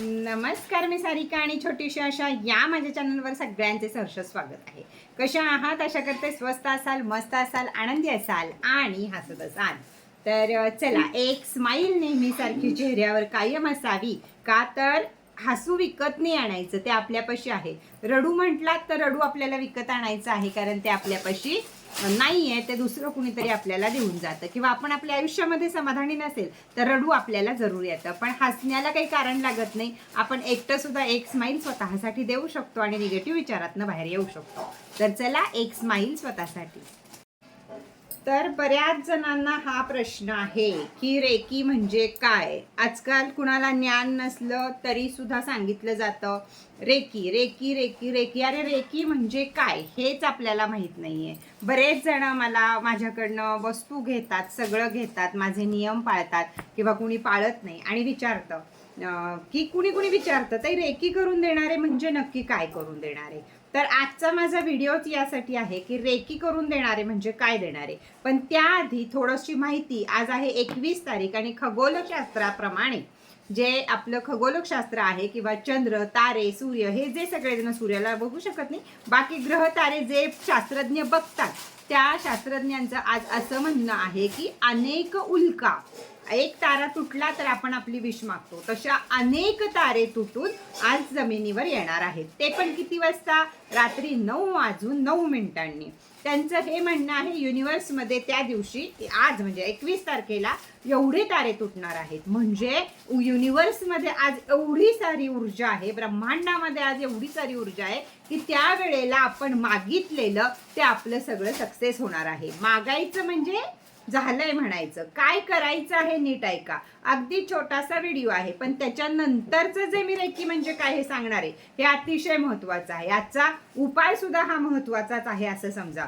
नमस्कार मी सारिका आणि छोटीशी अशा या माझ्या चॅनलवर सगळ्यांचे सहर्ष स्वागत आहे. कशा आहात? अशा करते स्वस्त असाल मस्त असाल आनंदी असाल आणि हसत असाल. तर चला एक स्माईल नेहमीसारखी चेहऱ्यावर कायम असावी का तर हसू विकत नाही आणायचं ते आपल्यापाशी आहे. रडू म्हटलात तर रडू आपल्याला विकत आणायचं आहे कारण ते आपल्यापाशी नाही आहे ते दुसरं कुणीतरी आपल्याला देऊन जातं. किंवा आपण आपल्या आयुष्यामध्ये समाधानी नसेल तर रडू आपल्याला जरूर येतं. पण हसण्याला काही कारण लागत नाही. आपण एकटं सुद्धा एक स्माईल स्वतःसाठी देऊ शकतो आणि निगेटिव्ह विचारातनं बाहेर येऊ शकतो. तर चला एक स्माईल स्वतःसाठी. तर बऱ्याच जणांना हा प्रश्न आहे की रेकी म्हणजे काय? आजकाल कुणाला ज्ञान नसलं तरी सुद्धा सांगितलं जातं रेकी रेकी रेकी रेकी. अरे रेकी म्हणजे काय? हेच आपल्याला माहीत नाहीये. बरेच जण मला माझ्याकडनं वस्तू घेतात सगळं घेतात माझे नियम पाळतात किंवा कुणी पाळत नाही आणि विचारतं की कुणी कुणी विचारतं ते रेकी करून देणारे म्हणजे नक्की काय करून देणारे? तर आजचा माझा व्हिडिओच यासाठी आहे की रेकी करून देणारे म्हणजे काय देणारे. पण त्याआधी थोडीशी माहिती. आज आहे एकवीस तारीख आणि खगोलशास्त्राप्रमाणे जे आपलं खगोलशास्त्र आहे किंवा चंद्र तारे सूर्य हे जे सगळेजण सूर्याला बघू शकत नाही बाकी ग्रह तारे जे शास्त्रज्ञ बघतात त्या शास्त्रज्ञांचं आज असं म्हणणं आहे की अनेक उल्का एक तारा तुटला तर आपण आपली विष मागतो. तशा अनेक तारे तुटून आज जमिनीवर येणार आहेत. ते पण किती वाजता? रात्री नऊ वाजून नऊ मिनिटांनी. त्यांचं हे म्हणणं आहे युनिव्हर्समध्ये त्या दिवशी आज म्हणजे एकवीस तारखेला एवढे तारे तुटणार आहेत. म्हणजे युनिव्हर्समध्ये आज एवढी सारी ऊर्जा आहे ब्रह्मांडामध्ये आज एवढी सारी ऊर्जा आहे की त्या वेळेला आपण मागितलेलं ते आपलं सगळं सक्सेस होणार आहे. मागायचं म्हणजे झालंय म्हणायचं. काय करायचं आहे नीट ऐका. अगदी छोटासा व्हिडिओ आहे पण त्याच्यानंतरचं जे मी रेकी म्हणजे काय हे सांगणार आहे हे अतिशय महत्वाचं आहे. याचा उपाय सुद्धा हा महत्वाचाच आहे असं समजा.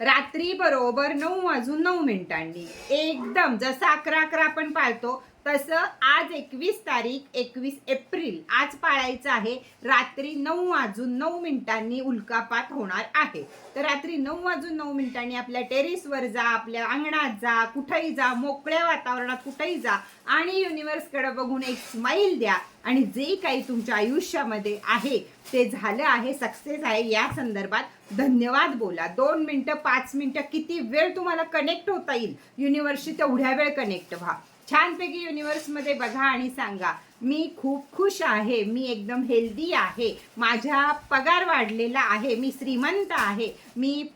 रात्री बरोबर नऊ वाजून नऊ मिनिटांनी एकदम जसं अकरा अकरा आपण पाळतो तसं आज एकवीस तारीख एकवीस एप्रिल. आज पाळायचं आहे रात्री नऊ वाजून नऊ मिनिटांनी उल्कापात होणार आहे. तर रात्री नऊ वाजून नऊ मिनिटांनी आपल्या टेरेसवर जा आपल्या अंगणात जा कुठेही जा मोकळ्या वातावरणात कुठेही जा आणि युनिव्हर्सकडे बघून एक स्माईल द्या आणि जे काही तुमच्या आयुष्यामध्ये आहे ते झालं आहे सक्सेस आहे या संदर्भात धन्यवाद बोला. दोन मिनटं पाच मिनटं किती वेळ तुम्हाला कनेक्ट होता येईल? युनिव्हर्सशी तेवढ्या वेळ कनेक्ट व्हा. छानपैकी युनिव्हर्समध्ये बघा आणि सांगा. मी खूप खुश आहे. मी एकदम हेल्दी आहे. माझा पगार वाढलेला आहे. मी श्रीमंत आहे. मी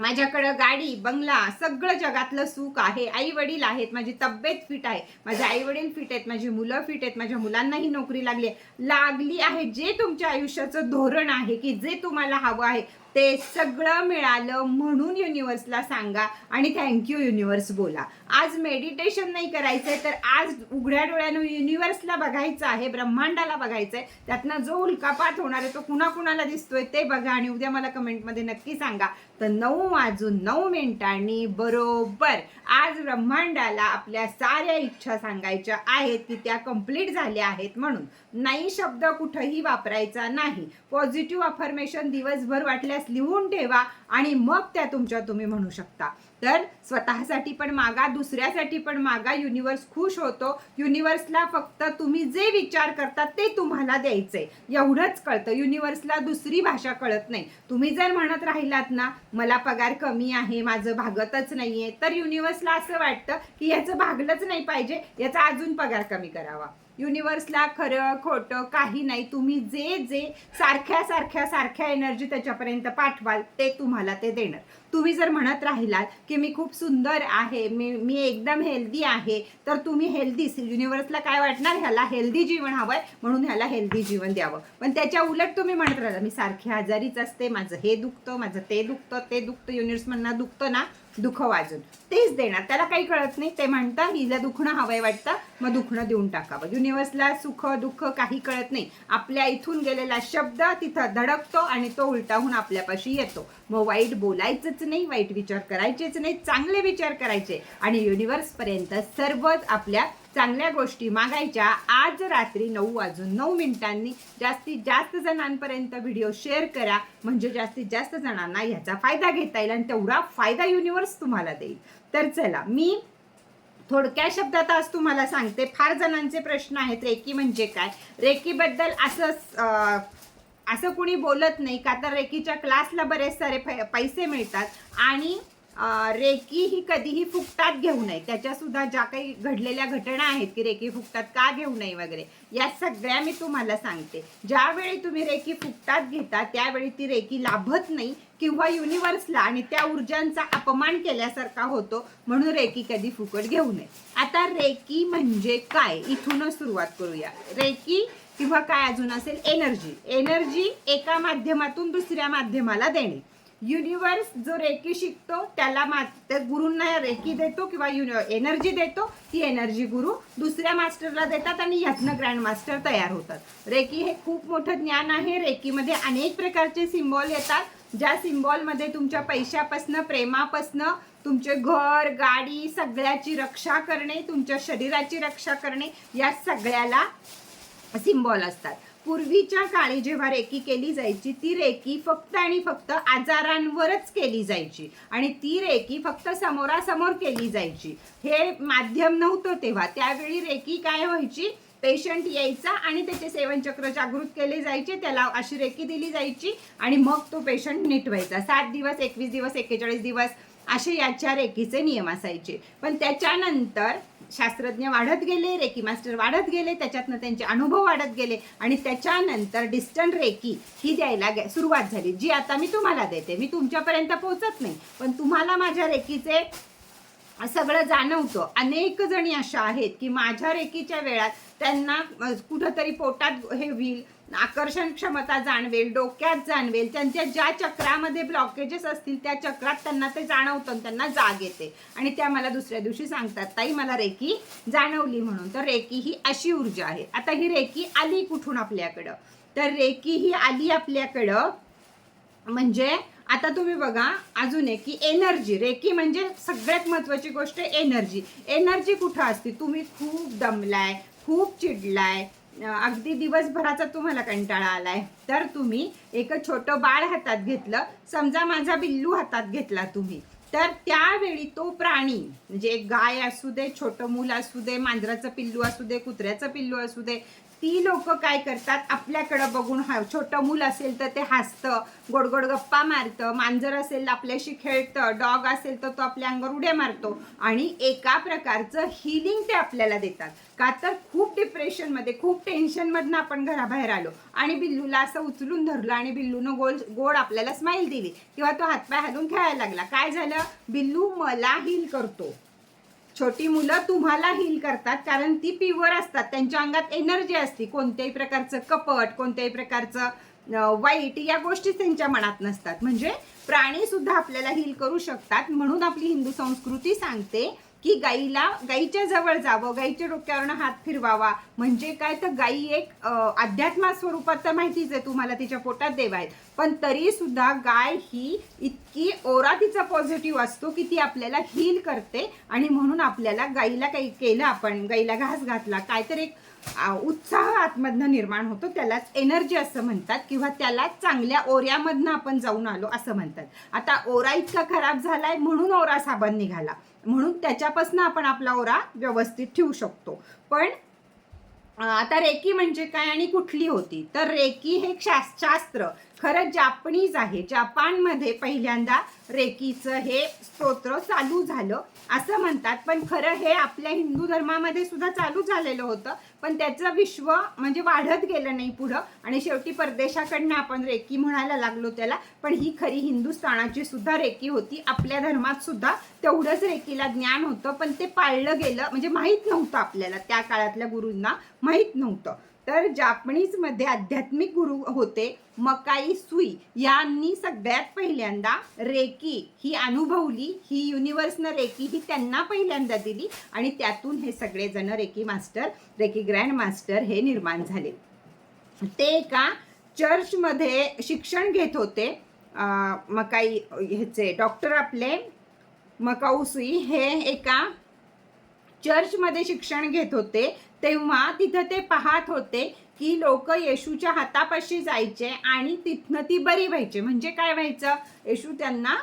माझ्याकडं गाडी बंगला सगळं जगातलं सुख आहे. आई वडील आहेत. माझी तब्येत फिट आहे. माझे आई वडील फिट आहेत. माझी मुलं फिट आहेत. माझ्या मुलांनाही नोकरी लागली आहे. लागली आहे जे तुमच्या आयुष्याचं धोरण आहे की जे तुम्हाला हवं आहे. ते सगळं मिळालं म्हणून युनिव्हर्सला सांगा आणि थँक्यू युनिवर्स बोला. आज मेडिटेशन नाही करायचंय तर आज उघड्या डोळ्यानं युनिव्हर्सला बघायचं आहे ब्रह्मांडाला बघायचंय. त्यातनं जो उल्कापात होणार आहे तो कुणा कुणाला दिसतोय ते बघा आणि उद्या मला कमेंटमध्ये नक्की सांगा. तर नऊ वाजून नऊ मिनिटांनी बरोबर. आज ब्रह्मांडाला आपल्या साऱ्या इच्छा सांगायच्या आहेत की त्या कंप्लीट झाल्या आहेत म्हणून. नाही शब्द कुठंही वापरायचा नाही. पॉझिटिव्ह अफर्मेशन दिवसभर वाटल्यास लिहून ठेवा आणि मग त्या तुमच्या तुम्ही म्हणू शकता. तर स्वतःसाठी पण मागा दुसऱ्यासाठी पण मागा. युनिव्हर्स खुश होतो. युनिव्हर्सला फक्त तुम्ही जे विचार करता ते तुम्हाला द्यायचंय. एवढंच कळतं. युनिव्हर्सला दुसरी भाषा कळत नाही. तुम्ही जर म्हणत राहिलात ना मला पगार कमी आहे माझं भागतच नाहीये तर युनिव्हर्सला असं वाटतं की याचं भागलंच नाही पाहिजे. याचा अजून पगार कमी करावा. युनिवर्सला खरं खोटं काही नाही. तुम्ही जे जे सारख्या सारख्या सारख्या एनर्जी त्याच्यापर्यंत पाठवाल ते तुम्हाला ते देणार. तुम्ही जर म्हणत राहिलात की मी खूप सुंदर आहे मी मी एकदम हेल्दी आहे तर तुम्ही हेल्दी युनिव्हर्सला काय वाटणार? ह्याला हेल्दी जीवन हवंय म्हणून ह्याला हेल्दी जीवन द्यावं. पण त्याच्या उलट तुम्ही म्हणत राहिला मी सारखी आजारीच असते माझं हे दुखतं माझं ते दुखतं ते दुखतं युनिव्हर्स म्हणणार दुखतं ना. दुःख वाजून तेच देणार त्याला काही कळत नाही. ते म्हणतात हिला दुखणं हवंय वाटतं मग दुखणं देऊन टाकावं युनिव्हर्सला सुख दुःख काही कळत नाही. आपल्या इथून गेलेला शब्द तिथं धडकतो आणि तो उलटाहून आपल्यापाशी येतो. मग वाईट बोलायचंच नाही वाईट विचार करायचेच नाही चांगले विचार करायचे. आणि युनिव्हर्सपर्यंत सर्वच आपल्या चांगल्या गोष्टी मागायच्या. आज रात्री नऊ वाजून नऊ मिनिटांनी जास्तीत जास्त जणांपर्यंत व्हिडिओ शेअर करा. म्हणजे जास्तीत जास्त जणांना ह्याचा फायदा घेता येईल आणि तेवढा फायदा युनिव्हर्स तुम्हाला देईल. तर चला मी थोडक्या शब्दात आज तुम्हाला सांगते. फार जणांचे प्रश्न आहेत. रेकी म्हणजे काय? रेकीबद्दल असं असं कुणी बोलत नाही का? तर रेकीच्या क्लासला बरेच सारे पै- पैसे मिळतात. आणि रेकी ही कधीही फुकटात घेऊ नये. त्याच्या सुद्धा ज्या काही घडलेल्या घटना आहेत की रेकी फुकटात का घेऊ नये वगैरे या सगळ्या मी तुम्हाला सांगते. ज्यावेळी तुम्ही रेकी फुकटात घेता त्यावेळी ती रेकी लाभत नाही किंवा युनिव्हर्सला आणि त्या ऊर्जांचा अपमान केल्यासारखा होतो म्हणून रेकी कधी फुकट घेऊ नये. आता रेकी म्हणजे काय? इथूनच सुरुवात करूया. रेकी किंवा काय अजून असेल? एनर्जी. एनर्जी एका माध्यमातून दुसऱ्या माध्यमाला देणे. युनिव्हर्स जो रेकी शिकतो त्याला मा गुरुंना रेकी देतो किंवा युनि एनर्जी देतो ती एनर्जी गुरु दुसऱ्या मास्टरला देतात आणि ह्यातनं ग्रँड मास्टर तयार होतात. रेकी हे खूप मोठं ज्ञान आहे. रेकीमध्ये अनेक प्रकारचे सिम्बॉल येतात. ज्या सिम्बॉलमध्ये तुमच्या पैशापासनं प्रेमापासनं तुमचे घर गाडी सगळ्याची रक्षा करणे तुमच्या शरीराची रक्षा करणे या सगळ्याला सिम्बॉल असतात. पूर्वीच्या काळी जेव्हा रेकी केली जायची ती रेकी फक्त आणि फक्त आजारांवरच केली जायची. आणि ती रेकी फक्त समोरासमोर केली जायची. हे माध्यम नव्हतं तेव्हा. त्यावेळी रेकी काय व्हायची? पेशंट यायचा आणि त्याचे सेवनचक्र जागृत केले जायचे त्याला अशी रेकी दिली जायची आणि मग तो पेशंट नीट व्हायचा. सात दिवस एकवीस दिवस एक्केचाळीस दिवस असे याच्या रेकीचे नियम असायचे. पण त्याच्यानंतर शास्त्रज्ञ वाढत गेले रेकी मास्टर वाढत गेले त्याच्यातनं त्यांचे अनुभव वाढत गेले आणि त्याच्यानंतर डिस्टंट रेकी ही द्यायला गे- सुरुवात झाली. जी आता मी तुम्हाला देते. मी तुमच्यापर्यंत पोहोचत नाही पण तुम्हाला माझ्या रेकीचे सगळं जाणवतं. अनेक जणी अशा आहेत की माझ्या रेखीच्या वेळात त्यांना कुठंतरी पोटात हे होईल आकर्षण क्षमता जाणवेल डोक्यात जाणवेल त्यांच्या ज्या चक्रामध्ये ब्लॉकेजेस असतील त्या चक्रात त्यांना ते जाणवतं आणि त्यांना जाग येते. आणि त्या मला दुसऱ्या दिवशी सांगतात ताई मला रेकी जाणवली म्हणून. तर रेकी ही अशी ऊर्जा आहे. आता ही रेकी आली कुठून आपल्याकडं? तर रेकी ही आली आपल्याकडं म्हणजे आता तुम्ही बघा अजून एक की एनर्जी रेकी म्हणजे सगळ्यात महत्वाची गोष्ट एनर्जी एनर्जी कुठं असते? तुम्ही खूप दमलाय खूप चिडलाय. अगदी दिवसभराचा तुम्हाला कंटाळा आलाय. तर तुम्ही एक छोटं बाळ हातात घेतलं. समजा माझा बिल्लू हातात घेतला तुम्ही. तर त्यावेळी तो प्राणी म्हणजे एक गाय असू दे छोटं मूल असू दे मांजराचं पिल्लू असू दे कुत्र्याचं पिल्लू असू दे ती लोक काय करतात? आपल्याकडं बघून हा छोटं मूल असेल तर ते हसतं गोड गोड गप्पा मारतं मांजर असेल आपल्याशी खेळतं डॉग असेल तर तो आपल्या अंगावर उड्या मारतो आणि एका प्रकारचं हिलिंग ते आपल्याला देतात. का तर खूप डिप्रेशनमध्ये खूप टेन्शनमधनं आपण घराबाहेर आलो आणि बिल्लूला असं उचलून धरलं आणि बिल्लूनं गोल गोड आपल्याला स्माईल दिली. किंवा तो हातपाय हलून खेळायला लागला. काय झालं? बिल्लू मला हील करतो. छोटी मुलं तुम्हाला हील करतात कारण ती प्युअर असतात. त्यांच्या अंगात एनर्जी असते. कोणत्याही प्रकारचं कपट कोणत्याही प्रकारचं वाईट या गोष्टी त्यांच्या मनात नसतात. म्हणजे प्राणी सुद्धा आपल्याला हील करू शकतात. म्हणून आपली हिंदू संस्कृती सांगते की गाईला गाईच्या जवळ जावं गाईच्या डोक्यावरनं हात फिरवावा. म्हणजे काय? तर गाई एक अध्यात्मा स्वरूपात तर माहितीच आहे तुम्हाला तिच्या पोटात देवायत आहेत. पण तरी सुद्धा गाय ही इतकी ओरा तिचा पॉझिटिव्ह असतो की ती आपल्याला हील करते आणि म्हणून आपल्याला गाईला काही केलं आपण गाईला घास घातला काय तर एक उत्साह आतमधनं निर्माण होतो त्यालाच एनर्जी असं म्हणतात किंवा त्यालाच चांगल्या ओऱ्यामधनं आपण जाऊन आलो असं म्हणतात. आता ओरा इतका खराब झालाय म्हणून ओरा साबण निघाला. म्हणून त्याच्यापासून आपण आपला ओरा व्यवस्थित ठेवू शकतो. पण आता रेकी म्हणजे काय आणि कुठली होती? तर रेकी हे शास्त्र खरं जापनीज आहे. जपानमध्ये पहिल्यांदा रेकीचं हे स्तोत्र चालू झालं असं म्हणतात. पण खरं हे आपल्या हिंदू धर्मामध्ये सुद्धा चालू झालेलं होतं. पण त्याचं विश्व म्हणजे वाढत गेलं नाही पुढं. आणि शेवटी परदेशाकडनं आपण रेकी म्हणायला लागलो त्याला. पण ही खरी हिंदुस्थानाची सुद्धा रेकी होती. आपल्या धर्मात सुद्धा तेवढंच रेकीला ज्ञान होतं. पण ते पाळलं गेलं. म्हणजे माहीत नव्हतं आपल्याला त्या काळातल्या गुरूंना. माहीत नव्हतं. तर जापनीजमध्ये आध्यात्मिक गुरु होते मकाई सुई. यांनी सगळ्यात पहिल्यांदा रेकी ही अनुभवली. ही युनिव्हर्सनं रेकी ही त्यांना पहिल्यांदा दिली आणि त्यातून हे सगळेजण reiki master reiki grand master हे निर्माण झाले. ते एका चर्चमध्ये शिक्षण घेत होते. मकाई ह्याचे डॉक्टर आपले मकाऊ सुई हे एका चर्चमध्ये शिक्षण घेत होते तेव्हा तिथं ते पाहत होते की लोक येशूच्या हातापाशी जायचे आणि तिथनं ती बरी व्हायचे. म्हणजे काय व्हायचं? येशू त्यांना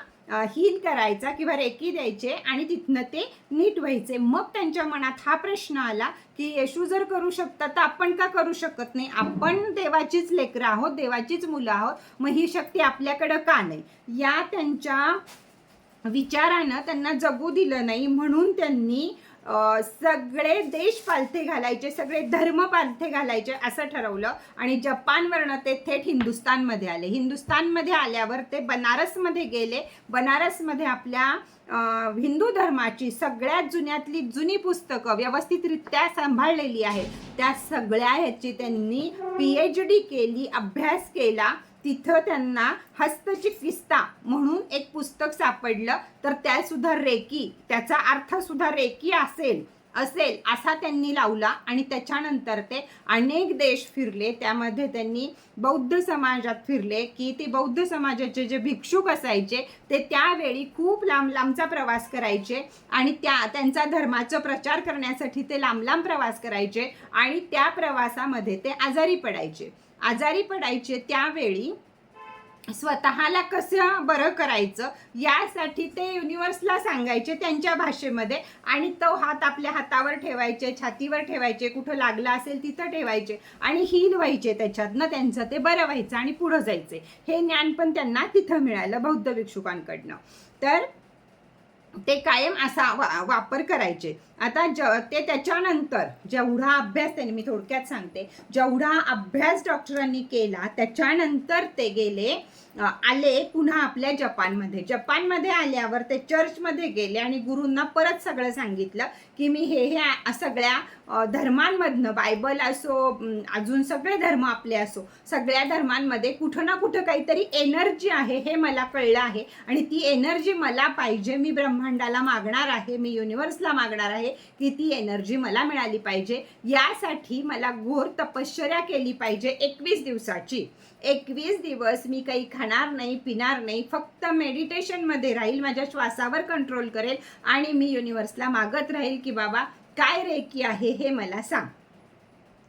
हील करायचा किंवा रेकी द्यायचे आणि तिथनं ते नीट व्हायचे. मग त्यांच्या मनात हा प्रश्न आला की येशू जर करू शकतात तर आपण का करू शकत नाही? आपण देवाचीच लेकरं आहोत देवाचीच मुलं आहोत मग ही शक्ती आपल्याकडं का नाही? या त्यांच्या विचारानं त्यांना जगू दिलं नाही. म्हणून त्यांनी सगळे देश पालथे घालायचे सगळे धर्म पालथे घालायचे असं ठरवलं. आणि जपानवरनं ते थेट हिंदुस्थानमध्ये आले. हिंदुस्थानमध्ये आल्यावर ते बनारसमध्ये गेले. बनारसमध्ये आपल्या हिंदू धर्माची सगळ्यात जुन्यातली जुनी पुस्तकं व्यवस्थितरित्या सांभाळलेली आहेत. त्या सगळ्या ह्याची त्यांनी पी एच डी केली अभ्यास केला. तिथं त्यांना हस्तचिकित्सा म्हणून एक पुस्तक सापडलं तर त्या सुद्धा रेकी त्याचा अर्थ सुद्धा रेकी असेल असेल असा त्यांनी लावला आणि त्याच्यानंतर ते अनेक देश फिरले. त्यामध्ये त्यांनी बौद्ध समाजात फिरले की ते बौद्ध समाजाचे जे भिक्षुक असायचे ते त्यावेळी खूप लांब लांबचा प्रवास करायचे आणि त्या त्यांचा धर्माचा प्रचार करण्यासाठी ते लांब लांब प्रवास करायचे आणि त्या प्रवासामध्ये ते आजारी पडायचे. आजारी पडायचे त्यावेळी स्वतःला कसं बरं करायचं यासाठी ते युनिवर्सला सांगायचे त्यांच्या भाषेमध्ये आणि तो हात आपल्या हातावर ठेवायचे छातीवर ठेवायचे कुठं लागला असेल तिथं ठेवायचे आणि हील व्हायचे त्याच्यातनं त्यांचं ते बरं व्हायचं आणि पुढं जायचे. हे ज्ञान पण त्यांना तिथं मिळालं बौद्ध भिक्षुकांकडनं. तर ते कायम असा वा वापर करायचे. आता ज ते त्याच्यानंतर जेवढा अभ्यास त्यांनी मी थोडक्यात सांगते जेवढा अभ्यास डॉक्टरांनी केला त्याच्यानंतर ते गेले आले पुन्हा आपल्या जपानमध्ये. जपानमध्ये आल्यावर ते चर्चमध्ये गेले आणि गुरूंना परत सगळं सांगितलं की मी हे हे सगळ्या धर्मांमधनं बायबल असो अजून सगळे धर्म आपले असो सगळ्या धर्मांमध्ये कुठं ना कुठं काहीतरी एनर्जी आहे हे मला कळलं आहे आणि ती एनर्जी मला पाहिजे मी ब्रह्मांडाला मागणार आहे मी युनिवर्सला मागणार आहे आहे की ती एनर्जी मला मिळाली पाहिजे. यासाठी मला घोर तपश्चर्या केली पाहिजे एकवीस दिवसाची. एकवीस दिवस मी काही खाणार नाही पिणार नाही फक्त मेडिटेशनमध्ये राहील माझ्या श्वासावर कंट्रोल करेल आणि मी युनिवर्सला मागत राहील की बाबा काय रेकी आहे हे मला सांग.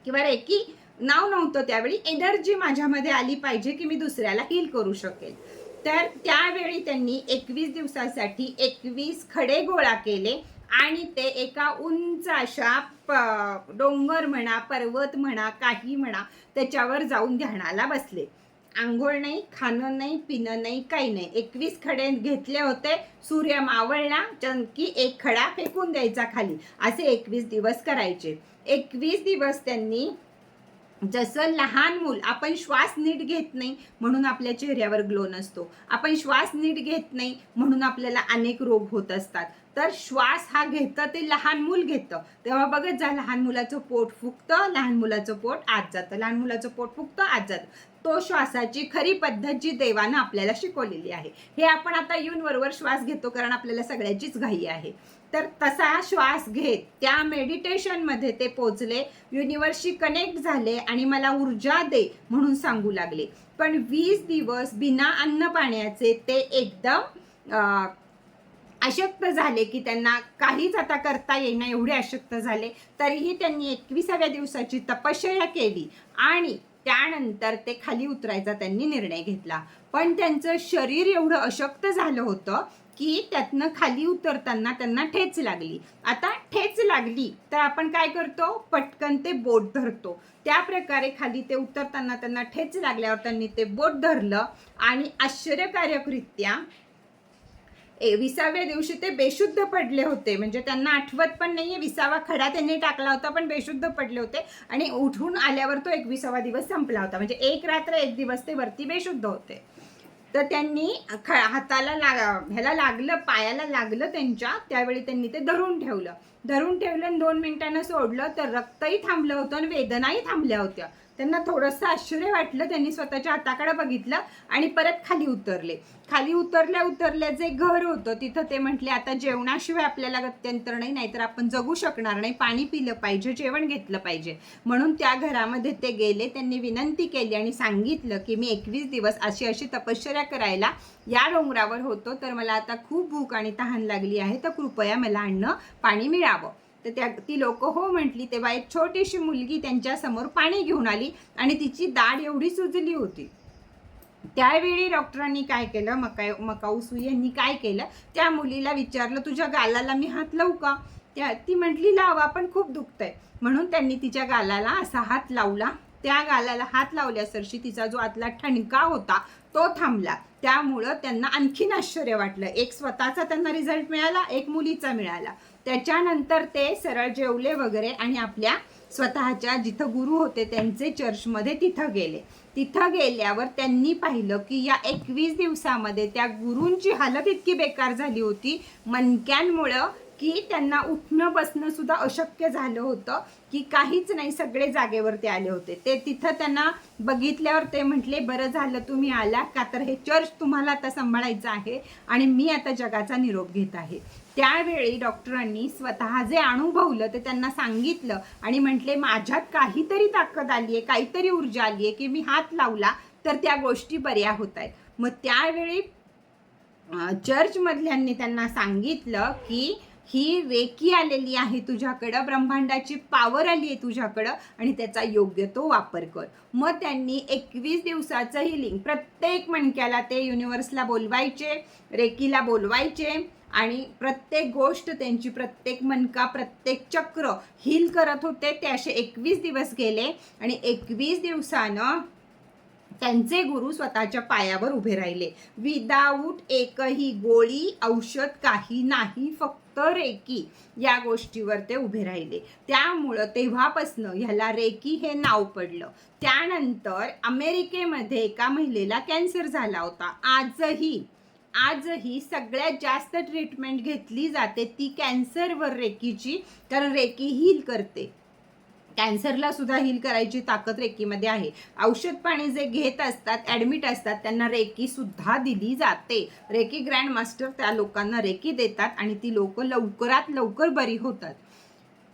किंवा रेकी नाव नव्हतं त्यावेळी एनर्जी माझ्यामध्ये आली पाहिजे की मी दुसऱ्याला हील करू शकेल. तर त्यावेळी त्यांनी एकवीस दिवसासाठी एकवीस खडे गोळा केले. आणि ते एका उंच अशा प डोंगर म्हणा पर्वत म्हणा काही म्हणा त्याच्यावर जाऊन ध्यानाला बसले. आंघोळ नाही खाणं नाही पिणं नाही काही नाही. एकवीस खडे घेतले होते. सूर्य मावळला की एक खडा फेकून द्यायचा खाली. असे एकवीस दिवस करायचे. एकवीस दिवस त्यांनी जसं लहान मूल आपण श्वास नीट घेत नाही म्हणून आपल्या चेहऱ्यावर ग्लो नसतो. आपण श्वास नीट घेत नाही म्हणून आपल्याला अनेक रोग होत असतात. तर श्वास हा घेतं ते लहान मूल घेतं. तेव्हा बघत जा लहान मुलाचं पोट फुगतं लहान मुलाचं पोट आत जातं. लहान मुलाचं पोट फुगतं आत जातं. तो श्वासाची खरी पद्धत जी देवानं आपल्याला शिकवलेली आहे. हे आपण आता येऊन वरवर श्वास घेतो कारण आपल्याला सगळ्याचीच घाई आहे. तर तसा श्वास घेत त्या मेडिटेशनमध्ये ते पोचले. युनिवर्सशी कनेक्ट झाले आणि मला ऊर्जा दे म्हणून सांगू लागले. पण वीस दिवस बिना अन्न पाण्याचे ते एकदम अशक्त झाले की त्यांना काहीच आता करता येईना एवढे अशक्त झाले. तरीही त्यांनी एकविसाव्या दिवसाची तपश्चर्या केली आणि त्यानंतर ते खाली उतरायचा त्यांनी निर्णय घेतला. पण त्यांचं शरीर एवढं अशक्त झालं होतं की त्यातनं खाली उतरताना त्यांना ठेच लागली. आता ठेच लागली तर आपण काय करतो? पटकन ते बोट धरतो. त्या प्रकारे खाली ते उतरताना त्यांना ठेच लागल्यावर त्यांनी ते बोट धरलं आणि आश्चर्यकारकरित्या ए विसाव्या दिवशी ते बेशुद्ध पडले होते. म्हणजे त्यांना आठवत पण नाहीये. विसावा खडा त्यांनी टाकला होता पण बेशुद्ध पडले होते. आणि उठून आल्यावर तो एकविसावा दिवस संपला होता. म्हणजे एक रात्र एक दिवस ते वरती बेशुद्ध होते. तर त्यांनी ख हाताला लाग ह्याला लागलं पायाला लागलं त्यांच्या त्यावेळी त्यांनी ते धरून ठेवलं. धरून ठेवलं आणि दोन मिनिटांनं सोडलं तर रक्तही थांबलं होतं आणि वेदनाही थांबल्या होत्या. त्यांना थोडंसं आश्चर्य वाटलं त्यांनी स्वतःच्या हाताकडे बघितलं आणि परत खाली उतरले. खाली उतरल्या उतरल्या जे घर होतं तिथं ते म्हटले आता जेवणाशिवाय आपल्याला गत्यंतर नाही नाहीतर आपण जगू शकणार नाही. पाणी पिलं पाहिजे जेवण घेतलं पाहिजे. म्हणून त्या घरामध्ये ते गेले त्यांनी विनंती केली आणि सांगितलं की मी एकवीस दिवस अशी अशी तपश्चर्या करायला या डोंगरावर होतो तर मला आता खूप भूक आणि तहान लागली आहे तर कृपया मला अन्न पाणी मिळावं. तर त्या ती लोक हो म्हटली तेव्हा एक छोटीशी मुलगी त्यांच्यासमोर पाणी घेऊन आली आणि तिची दाढ एवढी सुजली होती. त्यावेळी डॉक्टरांनी काय केलं मका मकाऊसू यांनी काय केलं त्या मुलीला विचारलं तुझ्या गालाला मी हात लावू का? त्या ती म्हटली लावा पण खूप दुखतंय. म्हणून त्यांनी तिच्या गालाला असा हात लावला. त्या गालाला हात लावल्यासरशी तिचा जो आतला ठणका होता तो थांबला. त्यामुळं त्यांना आणखीन आश्चर्य वाटलं. एक स्वतःचा त्यांना रिझल्ट मिळाला एक मुलीचा मिळाला. त्याच्यानंतर ते सरळ जेवले वगैरे आणि आपल्या स्वतःच्या जिथं गुरु होते त्यांचे चर्चमध्ये तिथं गेले. तिथं गेल्यावर त्यांनी पाहिलं की या एकवीस दिवसामध्ये त्या गुरूंची हालत इतकी बेकार झाली होती. मणक्यांमुळं की त्यांना उठणं बसणं सुद्धा अशक्य झालं होतं की काहीच नाही सगळे जागेवरती आले होते. ते तिथं त्यांना बघितल्यावर ते म्हटले बरं झालं तुम्ही आला का तर हे चर्च तुम्हाला आता सांभाळायचं आहे आणि मी आता जगाचा निरोप घेत आहे. त्यावेळी डॉक्टरांनी स्वतः जे अनुभवलं ते त्यांना सांगितलं आणि म्हटले माझ्यात काहीतरी ताकद आली आहे काहीतरी ऊर्जा आली आहे की मी हात लावला तर त्या गोष्टी बऱ्या होत आहेत. मग त्यावेळी चर्चमधल्यांनी त्यांना सांगितलं की ही रेकी आलेली आहे तुझ्याकडं ब्रह्मांडाची पावर आली आहे तुझ्याकडं आणि त्याचा योग्य तो वापर कर. मग त्यांनी एकवीस दिवसाचं हिलिंग प्रत्येक मणक्याला ते युनिव्हर्सला बोलवायचे रेकीला बोलवायचे आणि प्रत्येक गोष्ट त्यांची प्रत्येक मनका प्रत्येक चक्र हिल करत होते. ते असे एकवीस दिवस गेले आणि एकवीस दिवसानं त्यांचे गुरु स्वतःच्या पायावर उभे राहिले. विदाऊट एकही गोळी औषध काही नाही फक्त रेकी या गोष्टीवर ते उभे राहिले. त्यामुळं तेव्हापासनं ह्याला रेकी हे नाव पडलं. त्यानंतर अमेरिकेमध्ये एका महिलेला कॅन्सर झाला होता. आजही आजही सगळ्यात जास्त ट्रीटमेंट घेतली जाते ती कॅन्सरवर रेकीची कारण रेकी हील करते. कॅन्सरला सुद्धा हील करायची ताकद रेकीमध्ये आहे. औषध पाणी जे घेत असतात ॲडमिट असतात त्यांना रेकी सुद्धा दिली जाते. रेकी ग्रँड मास्टर त्या लोकांना रेकी देतात आणि ती लोक लवकरात लवकर बरी होतात.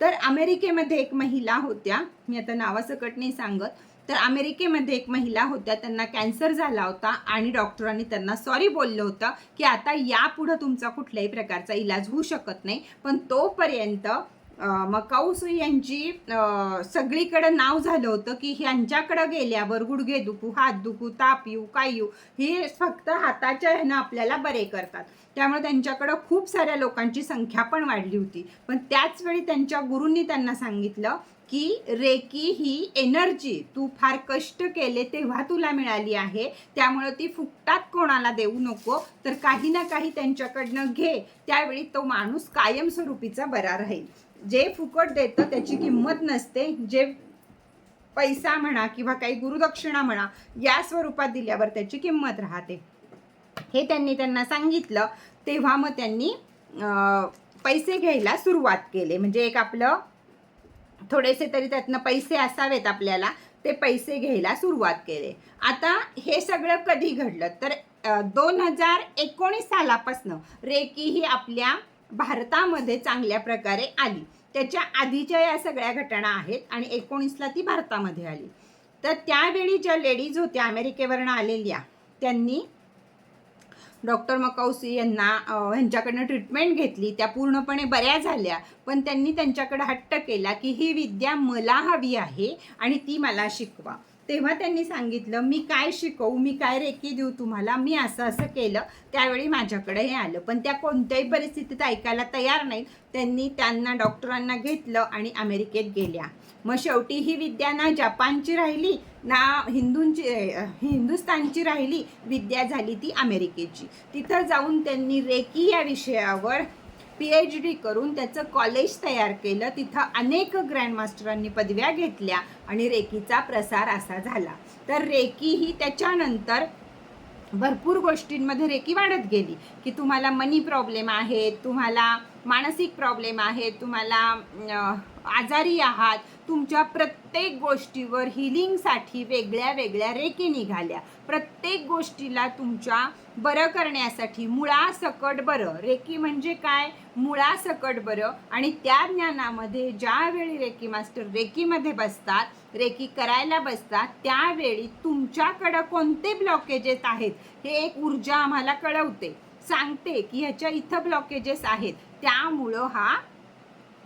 तर अमेरिकेमध्ये एक महिला होत्या मी आता नावासकट नाही सांगत तर अमेरिकेमध्ये एक महिला होत्या त्यांना कॅन्सर झाला होता आणि डॉक्टरांनी त्यांना सॉरी बोललं होतं की आता यापुढं तुमचा कुठल्याही प्रकारचा इलाज होऊ शकत नाही पण तोपर्यंत मकाऊस यांची सगळीकडं नाव झालं होतं की ह्यांच्याकडं गेल्यावर गुडघे दुखू हात दुखू ताप येऊ काय येऊ हे फक्त हाताच्या ह्यानं आपल्याला बरे करतात. त्यामुळे त्यांच्याकडं खूप साऱ्या लोकांची संख्या पण वाढली होती. पण त्याच वेळी त्यांच्या गुरूंनी त्यांना सांगितलं की रेकी ही एनर्जी तू फार कष्ट केले तेव्हा तुला मिळाली आहे त्यामुळं ती फुकटात कोणाला देऊ नको तर काही ना काही त्यांच्याकडनं घे त्यावेळी तो माणूस कायमस्वरूपीचा बरा राहील. जे फुकट देतं त्याची किंमत नसते जे पैसा म्हणा किंवा काही गुरुदक्षिणा म्हणा या स्वरूपात दिल्यावर त्याची किंमत राहते. हे त्यांनी त्यांना सांगितलं तेव्हा मग त्यांनी पैसे घ्यायला सुरुवात केले. म्हणजे एक आपलं थोडेसे तरी त्यातनं पैसे असावेत आपल्याला ते पैसे घ्यायला सुरुवात केले. आता हे सगळं कधी घडलं? तर दोन हजार एकोणीस सालापासनं रेकी ही आपल्या भारतामध्ये चांगल्या प्रकारे आली. त्याच्या आधीच्या या सगळ्या घटना आहेत आणि एकोणीसला ती भारतामध्ये आली. तर त्यावेळी ज्या लेडीज होत्या अमेरिकेवरनं आलेल्या त्यांनी डॉक्टर मकौसी यांना ह्यांच्याकडनं ट्रीटमेंट घेतली. त्या पूर्णपणे बऱ्या झाल्या. पण त्यांनी त्यांच्याकडे हट्ट केला की ही विद्या मला हवी आहे आणि ती मला शिकवा. तेव्हा त्यांनी सांगितलं मी काय शिकवू मी काय रेकी देऊ तुम्हाला? मी असं असं केलं. त्यावेळी माझ्याकडे हे आलं. पण त्या कोणत्याही परिस्थितीत ऐकायला तयार नाही. त्यांनी त्यांना डॉक्टरांना घेतलं आणि अमेरिकेत गेल्या. मग शेवटी ही विद्या ना जपानची राहिली ना हिंदूंची हिंदुस्तानची राहिली विद्या झाली ती अमेरिकेची. तिथं जाऊन त्यांनी रेकी या विषयावर पी एच डी करून त्याचं कॉलेज तयार केलं. तिथं अनेक ग्रँडमास्टरांनी पदव्या घेतल्या आणि रेकीचा प्रसार असा झाला. तर रेकी ही त्याच्यानंतर भरपूर गोष्टींमध्ये रेकी वाढत गेली. की तुम्हाला मनी प्रॉब्लेम आहे तुम्हाला मानसिक प्रॉब्लेम आहे तुम्हाला आजारी आहात तुमच्या प्रत्येक गोष्टीवर हिलिंगसाठी वेगळ्या वेगळ्या रेकी निघाल्या. प्रत्येक गोष्टीला तुमच्या बरं करण्यासाठी मुळासकट बरं. रेकी म्हणजे काय? मुळासकट बरं. आणि त्या ज्ञानामध्ये ज्यावेळी रेकी मास्टर रेकीमध्ये बसतात रेकी करायला बसतात त्यावेळी तुमच्याकडं कोणते ब्लॉकेजेस आहेत हे एक ऊर्जा आम्हाला कळवते. सांगते की ह्याच्या इथं ब्लॉकेजेस आहेत. त्यामुळं हा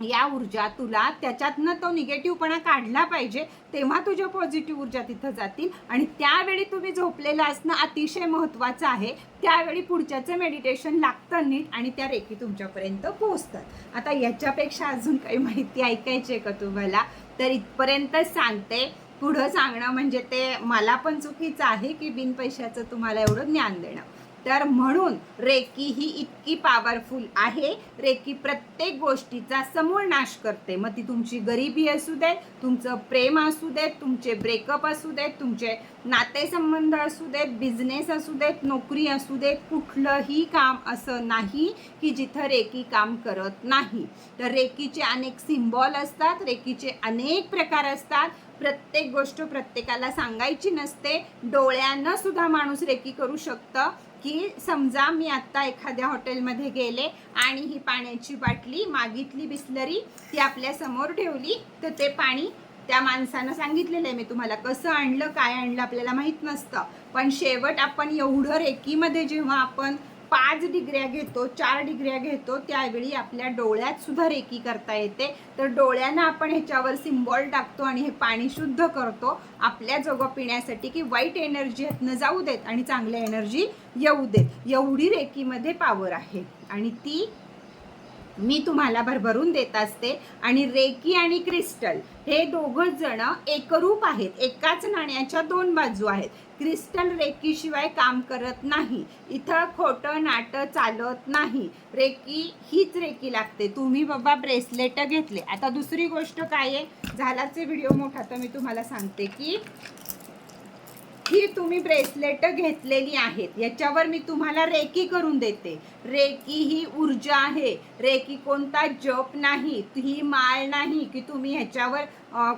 या ऊर्जा तुला त्याच्यातनं तो निगेटिव्हपणा काढला पाहिजे तेव्हा तुझ्या पॉझिटिव्ह ऊर्जा तिथं जातील. आणि त्यावेळी तुम्ही झोपलेलं असणं अतिशय महत्त्वाचं आहे. त्यावेळी पुढच्याचं मेडिटेशन लागतं नीट आणि त्या रेखी तुमच्यापर्यंत पोहोचतात. आता याच्यापेक्षा अजून काही माहिती ऐकायची आहे का तुम्हाला? तर इथपर्यंत सांगते. पुढं सांगणं म्हणजे ते मला पण चुकीचं आहे की बिन पैशाचं तुम्हाला एवढं ज्ञान देणं. तर म्हणून रेकी ही इतकी पॉवरफुल आहे. रेकी प्रत्येक गोष्टीचा समूळ नाश करते. मग ती तुमची गरिबी असू दे तुमचं प्रेम असू देत तुमचे ब्रेकअप असू देत तुमचे नातेसंबंध असू देत बिझनेस असू देत नोकरी असू देत कुठलंही काम असं नाही की जिथं रेकी काम करत नाही. तर रेकीचे अनेक सिम्बॉल असतात रेकीचे अनेक प्रकार असतात. प्रत्येक गोष्ट प्रत्येकाला सांगायची नसते. डोळ्यानं सुद्धा माणूस रेकी करू शकतं. की समजा मी आत्ता एखाद्या हॉटेलमध्ये गेले आणि ही पाण्याची बाटली मागितली बिसलरी ती आपल्यासमोर ठेवली तर ते पाणी त्या माणसानं सांगितलेलं आहे. मी तुम्हाला कसं आणलं काय आणलं आपल्याला माहीत नसतं. पण शेवट आपण एवढं रेकीमध्ये जेव्हा आपण पाच डिग्र्या घेतो चार डिग्र्या घेतो त्यावेळी आपल्या डोळ्यात सुद्धा रेकी करता येते. तर डोळ्यानं आपण ह्याच्यावर सिम्बॉल टाकतो आणि हे पाणी शुद्ध करतो. आपल्या जोगं पिण्यासाठी की वाईट एनर्जी ह्यातनं जाऊ देत आणि चांगल्या एनर्जी येऊ देत. एवढी रेकीमध्ये पावर आहे. आणि ती मी तुम्हाला भरभरून देत असते. आणि रेकी आणि क्रिस्टल हे दोघं जण एकरूप आहेत. एकाच नाण्याच्या दोन बाजू आहेत. क्रिस्टल रेकीशिवाय काम करत नाही. इथं खोटं नाटं चालत नाही. रेकी हीच रेकी लागते. तुम्ही बाबा ब्रेसलेट घेतले. आता दुसरी गोष्ट काय आहे? झालाचे व्हिडिओ मोठा तर मी तुम्हाला सांगते की ही तुम्ही ब्रेसलेट घेतलेली आहेत. याच्यावर मी तुम्हाला रेकी करून देते. रेकी ही ऊर्जा आहे. रेकी कोणता जप नाही. ही माळ नाही की तुम्ही ह्याच्यावर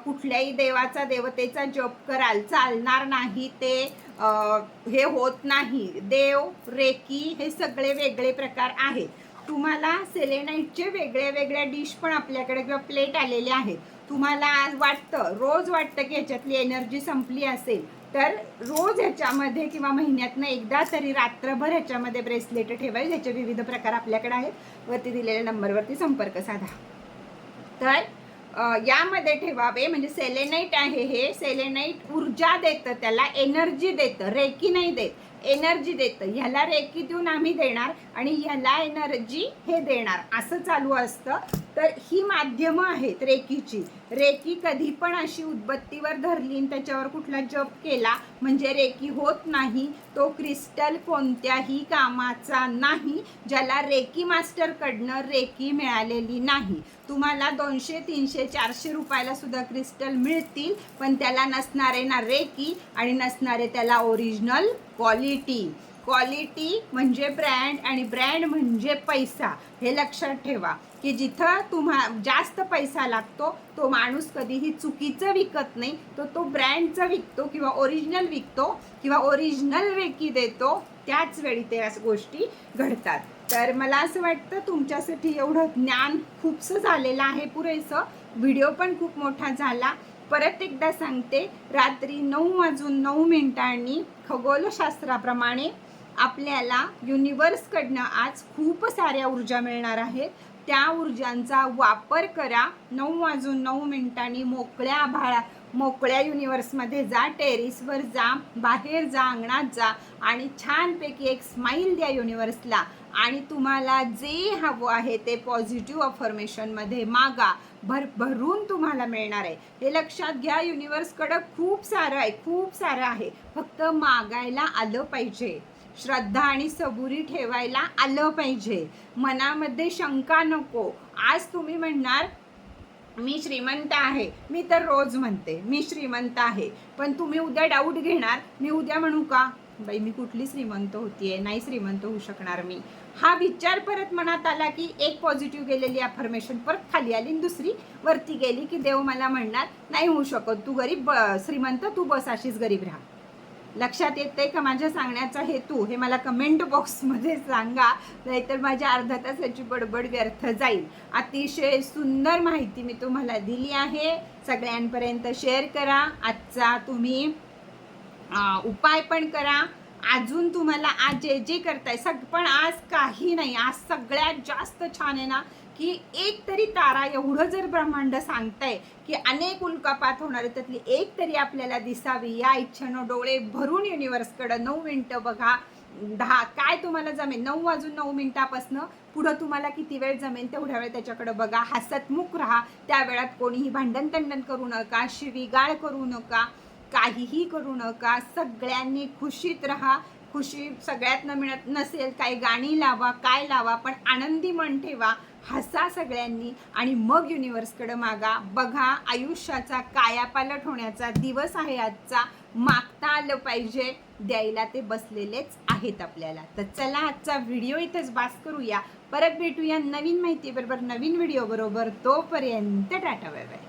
कुठल्याही देवाचा देवतेचा जप कराल. चालणार नाही ते हे होत नाही. देव रेकी हे सगळे वेगळे प्रकार आहेत. तुम्हाला सेलेनाईटचे वेगळ्या वेगळ्या डिश पण आपल्याकडे किंवा प्लेट आलेले आहेत. तुम्हाला आज वाटतं रोज वाटतं की ह्याच्यातली एनर्जी संपली असेल. तर रोज ह्याच्यामध्ये किंवा महिन्यातनं एकदा तरी रात्रभर ह्याच्यामध्ये ब्रेसलेट ठेवायचे ह्याचे विविध प्रकार आपल्याकडे आहेत वरती दिलेल्या नंबरवरती संपर्क साधा. तर यामध्ये ठेवावे म्हणजे सेलेनाईट आहे हे सेलेनाईट ऊर्जा देतं त्याला एनर्जी देतं रेकी नाही देत. एनर्जी देतं. ह्याला रेकी देऊन आम्ही देणार आणि ह्याला एनर्जी हे देणार. असं चालू असतं. तर ही माध्यमं आहेत रेकीची. रेकी कधी पण अशी उदबत्तीवर धरली आणि त्याच्यावर कुठला जप केला म्हणजे रेकी होत नाही. तो क्रिस्टल कोणत्याही कामाचा नाही. ज्याला रेकी मास्टरकडनं रेकी मिळालेली नाही. तुम्हाला दोनशे तीनशे चारशे रुपयाला सुद्धा क्रिस्टल मिळतील पण त्याला नसणारे ना रेकी आणि नसणारे त्याला ओरिजिनल क्वालिटी क्वालिटी म्हणजे ब्रँड आणि ब्रँड म्हणजे पैसा. हे लक्षात ठेवा की जिथं तुम्हा जास्त पैसा लागतो तो माणूस कधीही चुकीचं विकत नाही. तो तो ब्रँडचं विकतो किंवा ओरिजिनल विकतो किंवा ओरिजिनल रेकी देतो त्याच वेळी त्या गोष्टी घडतात. तर मला असं वाटतं तुमच्यासाठी एवढं ज्ञान खूपसं झालेलं आहे पुरेसं. व्हिडिओ पण खूप मोठा झाला. परत एकदा सांगते रात्री नऊ वाजून नऊ मिनिटांनी खगोलशास्त्राप्रमाणे आपल्याला युनिवर्सकडनं आज खूप साऱ्या ऊर्जा मिळणार आहेत. त्या ऊर्जांचा वापर करा. नऊ वाजून नऊ मिनिटांनी मोकळ्या आभाळा मोकळ्या युनिवर्समध्ये जा टेरिसवर जा बाहेर जा अंगणात जा आणि छानपैकी एक स्माईल द्या युनिवर्सला आणि तुम्हाला जे हवं आहे ते पॉझिटिव्ह अफर्मेशनमध्ये मागा. भर भरून तुम्हाला मिळणार आहे. हे लक्षात घ्या युनिवर्सकडं खूप सारं आहे खूप सारं आहे. फक्त मागायला आलं पाहिजे. श्रद्धा आणि सबुरी ठेवायला आलं पाहिजे. मनामध्ये शंका नको. आज तुम्ही म्हणणार मी श्रीमंत आहे. मी तर रोज म्हणते मी श्रीमंत आहे. पण तुम्ही उद्या डाऊट घेणार. मी उद्या म्हणू का बाई मी कुठली श्रीमंत होतीये? नाही श्रीमंत होऊ शकणार मी. हा विचार परत मनात आला की एक पॉझिटिव्ह गेलेली अफर्मेशन परत खाली आली आणि दुसरी वरती गेली की देव मला म्हणणार नाही होऊ शकत तू गरीब ब- श्रीमंत तू बस अशीच गरीब राहा. लक्षात येते का माझ्या सांगण्याचा हेतू? हे मला कमेंट बॉक्समध्ये सांगा नाहीतर माझ्या अर्धा तासाची बडबड व्यर्थ जाईल. अतिशय सुंदर माहिती मी तुम्हाला दिली आहे. सगळ्यांपर्यंत शेअर करा. आजचा तुम्ही उपाय पण करा. अजून तुम्हाला आज जे जे करताय सग पण आज काही नाही. आज सगळ्यात जास्त छान आहे ना की एक तरी तारा एवढं जर ब्रह्मांड सांगताय की अनेक उल्कापात होणार आहे त्यातली एक तरी आपल्याला दिसावी. या इच्छेनं डोळे भरून युनिवर्सकडं नऊ मिनटं बघा. दहा काय तुम्हाला जमेल? नऊ वाजून नऊ मिनिटापासनं पुढं तुम्हाला किती वेळ जमेल तेवढ्या वेळ त्याच्याकडे बघा. हसतमुख राहा. त्या वेळात कोणीही भांडण तंडण करू नका. शिवीगाळ करू नका. काहीही करू नका. सगळ्यांनी खुशीत राहा. खुशी सगळ्यातनं मिळत नसेल काही गाणी लावा काय लावा पण आनंदी मन ठेवा. हसा सगळ्यांनी आणि मग युनिवर्सकडे मागा. बघा आयुष्याचा कायापालट होण्याचा दिवस आहे आजचा. मागता आलं पाहिजे. द्यायला ते बसलेलेच आहेत आपल्याला. तर चला आजचा व्हिडिओ इथेच बास करूया. परत भेटूया नवीन माहितीबरोबर नवीन व्हिडिओ बरोबर. तोपर्यंत टाटा बाय बाय.